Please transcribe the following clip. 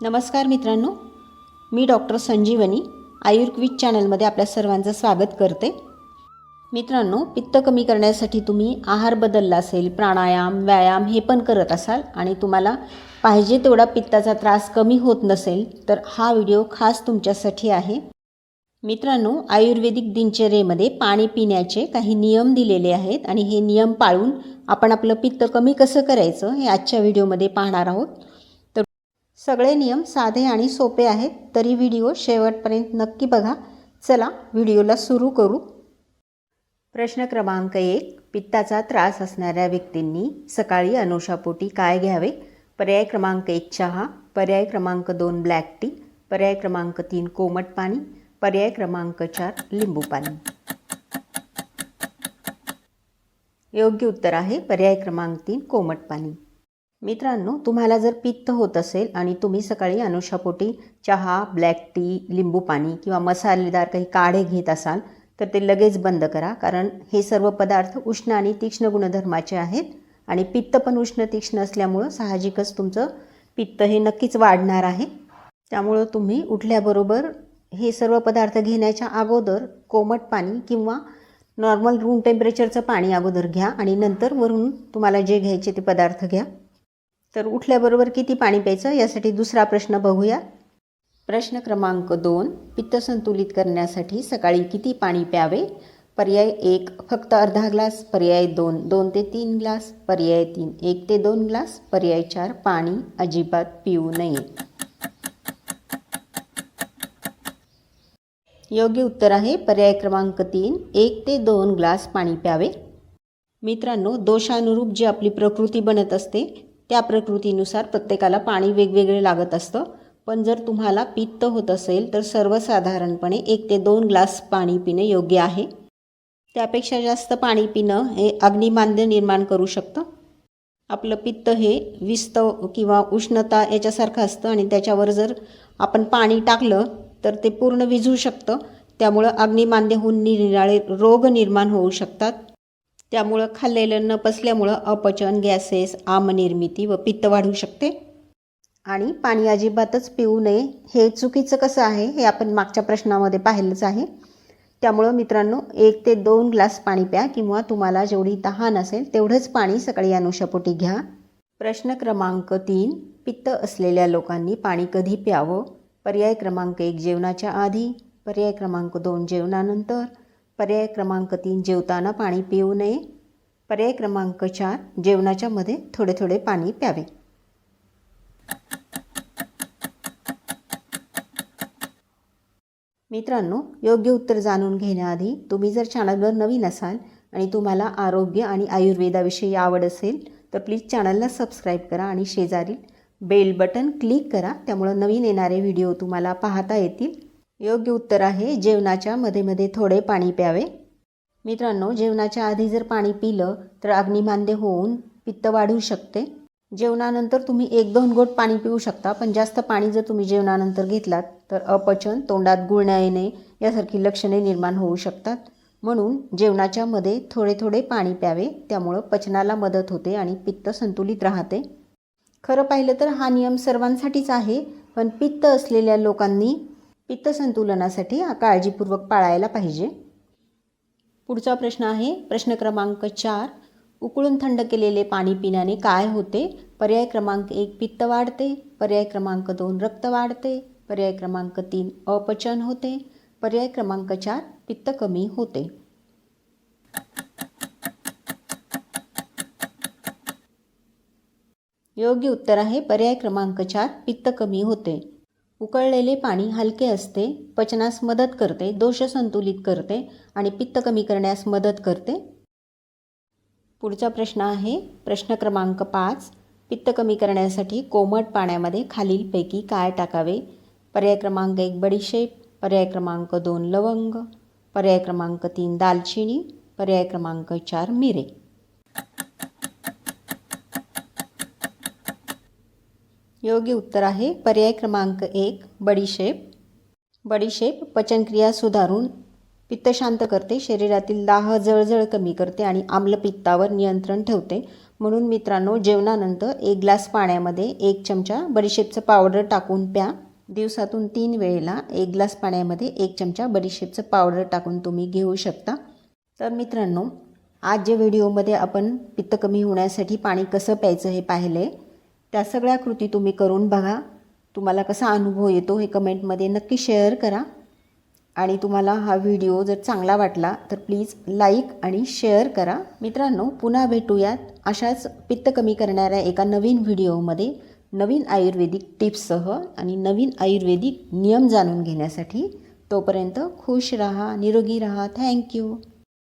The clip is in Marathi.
नमस्कार मित्रांनो मी डॉक्टर संजीवनी आयुर्वेद चॅनलमध्ये आपल्या सर्वांचं स्वागत करते. मित्रांनो पित्त कमी करण्यासाठी तुम्ही आहार बदलला असेल प्राणायाम व्यायाम हे पण करत असाल आणि तुम्हाला पाहिजे तेवढा पित्ताचा त्रास कमी होत नसेल तर हा व्हिडिओ खास तुमच्यासाठी आहे. मित्रांनो आयुर्वेदिक दिनचर्येमध्ये पाणी पिण्याचे काही नियम दिलेले आहेत आणि हे नियम पाळून आपण आपलं पित्त कमी कसं करायचं हे आजच्या व्हिडिओमध्ये पाहणार आहोत. सगळे नियम साधे आणि सोपे आहेत तरी व्हिडिओ शेवटपर्यंत नक्की बघा. चला व्हिडिओला सुरू करू. प्रश्न क्रमांक एक. पित्ताचा त्रास असणाऱ्या व्यक्तींनी सकाळी अनुषापोटी काय घ्यावे? पर्याय क्रमांक एक चहा. पर्याय क्रमांक दोन ब्लॅक टी. पर्याय क्रमांक तीन कोमट पाणी. पर्याय क्रमांक चार लिंबू पाणी. योग्य उत्तर आहे. पर्याय क्रमांक तीन कोमट पाणी. मित्रांनो तुम्हाला जर पित्त होत असेल आणि तुम्ही सकाळी अनुषापोटी चहा ब्लॅक टी लिंबू पाणी किंवा मसालेदार काही काढे घेत असाल तर ते लगेच बंद करा. कारण हे सर्व पदार्थ उष्ण आणि तीक्ष्ण गुणधर्माचे आहेत आणि पित्त पण उष्ण तीक्ष्ण असल्यामुळं साहजिकच तुमचं पित्त हे नक्कीच वाढणार आहे. त्यामुळं तुम्ही उठल्याबरोबर हे सर्व पदार्थ घेण्याच्या अगोदर कोमट पाणी किंवा नॉर्मल रूम टेम्परेचरचं पाणी अगोदर घ्या आणि नंतर वरून तुम्हाला जे घ्यायचे ते पदार्थ घ्या. तर उठल्याबरोबर किती पाणी प्यायचं यासाठी दुसरा प्रश्न बघूया. प्रश्न क्रमांक दोन पित्त संतुलित करण्यासाठी सकाळी किती पाणी प्यावे? पर्याय एक फक्त अर्धा ग्लास. पर्याय दोन दोन ते तीन ग्लास. पर्याय तीन एक ते दोन ग्लास. पर्याय चार पाणी अजिबात पिऊ नये. योग्य उत्तर आहे. पर्याय क्रमांक तीन एक ते दोन ग्लास पाणी प्यावे. मित्रांनो दोषानुरूप जी आपली प्रकृती बनत असते त्या प्रकृतीनुसार प्रत्येकाला पाणी वेगवेगळे लागत असतं. पण जर तुम्हाला पित्त होत असेल तर सर्वसाधारणपणे एक ते दोन ग्लास पाणी पिणे योग्य आहे. त्यापेक्षा जास्त पाणी पिणं हे अग्निमांद्य निर्माण करू शकतं. आपलं पित्त हे विस्त किंवा उष्णता याच्यासारखं असतं आणि त्याच्यावर जर आपण पाणी टाकलं तर ते पूर्ण विझू शकतं. त्यामुळं अग्निमांद्य होऊन निराळे रोग निर्माण होऊ शकतात. त्यामुळं खाल्लेलं न पचल्यामुळं अपचन गॅसेस आमनिर्मिती व पित्त वाढू शकते. आणि पाणी अजिबातच पिऊ नये हे चुकीचं कसं आहे हे आपण मागच्या प्रश्नामध्ये पाहिलंच आहे. त्यामुळं मित्रांनो एक ते दोन ग्लास पाणी प्या किंवा तुम्हाला जेवढी तहान असेल तेवढंच पाणी सकाळी अनुषापोटी घ्या. प्रश्न क्रमांक तीन पित्त असलेल्या लोकांनी पाणी कधी प्यावं? पर्याय क्रमांक एक जेवणाच्या आधी. पर्याय क्रमांक दोन जेवणानंतर. पर्याय क्रमांक तीन जेवताना पाणी पिऊ नये. पर्याय क्रमांक चार जेवणाच्या मध्ये थोडे थोडे पाणी प्यावे. मित्रांनो योग्य उत्तर जाणून घेण्याआधी तुम्ही जर चॅनलवर नवीन असाल आणि तुम्हाला आरोग्य आणि आयुर्वेदाविषयी आवड असेल तर प्लीज चॅनलला सबस्क्राईब करा आणि शेजारील बेल बटन क्लिक करा. त्यामुळं नवीन येणारे व्हिडिओ तुम्हाला पाहता येतील. योग्य उत्तर आहे जेवणाच्या मध्ये मध्ये थोडे पाणी प्यावे. मित्रांनो जेवणाच्या आधी जर पाणी पिलं तर अग्निमान्य होऊन पित्त वाढू शकते. जेवणानंतर तुम्ही एक दोन गोट पाणी पिऊ शकता पण जास्त पाणी जर तुम्ही जेवणानंतर घेतलात तर अपचन तोंडात गुळण्या येणे यासारखी लक्षणे निर्माण होऊ शकतात. म्हणून जेवणाच्या मध्ये थोडे थोडे पाणी प्यावे त्यामुळं पचनाला मदत होते आणि पित्त संतुलित राहते. खरं पाहिलं तर हा नियम सर्वांसाठीच आहे पण पित्त असलेल्या लोकांनी पित्त संतुलनासाठी हा काळजीपूर्वक पाळायला पाहिजे. पुढचा प्रश्न आहे प्रश्न क्रमांक चार उकळून थंड केलेले पाणी पिण्याने काय होते? पर्याय क्रमांक एक पित्त वाढते. पर्याय क्रमांक दोन रक्त वाढते. पर्याय क्रमांक तीन अपचन होते. पर्याय क्रमांक चार पित्त कमी होते. योग्य उत्तर आहे पर्याय क्रमांक चार पित्त कमी होते. उकळलेले पाणी हलके असते पचनास मदत करते दोष संतुलित करते आणि पित्त कमी करण्यास मदत करते. पुढचा प्रश्न आहे प्रश्न क्रमांक पाच पित्त कमी करण्यासाठी कोमट पाण्यामध्ये खालीलपैकी काय टाकावे? पर्याय क्रमांक एक बडीशेप पर्याय क्रमांक दोन लवंग पर्याय क्रमांक तीन दालचिनी पर्याय क्रमांक चार मिरे. योग्य उत्तर आहे. पर्याय क्रमांक एक बडीशेप बडीशेप पचनक्रिया सुधारून पित्त शांत करते शरीरातील दाह जळजळ कमी करते आणि आम्लपित्तावर नियंत्रण ठेवते. म्हणून मित्रांनो जेवणानंतर एक ग्लास पाण्यामध्ये एक चमचा बडीशेपचं पावडर टाकून प्या. दिवसातून तीन वेळेला एक ग्लास पाण्यामध्ये एक चमचा बडीशेपचं पावडर टाकून तुम्ही घेऊ शकता. तर मित्रांनो आज जे व्हिडिओमध्ये आपण पित्त कमी होण्यासाठी पाणी कसं प्यायचं हे पाहिले. त्या सगळ्या कृती तुम्ही करून बघा. तुम्हाला कसा अनुभव येतो हे कमेंटमध्ये नक्की शेअर करा. आणि तुम्हाला हा व्हिडिओ जर चांगला वाटला तर प्लीज लाईक आणि शेअर करा. मित्रांनो पुन्हा भेटूयात अशाच पित्त कमी करणाऱ्या एका नवीन व्हिडिओमध्ये नवीन आयुर्वेदिक टिप्ससह आणि नवीन आयुर्वेदिक नियम जाणून घेण्यासाठी. तोपर्यंत खुश रहा निरोगी रहा. थँक्यू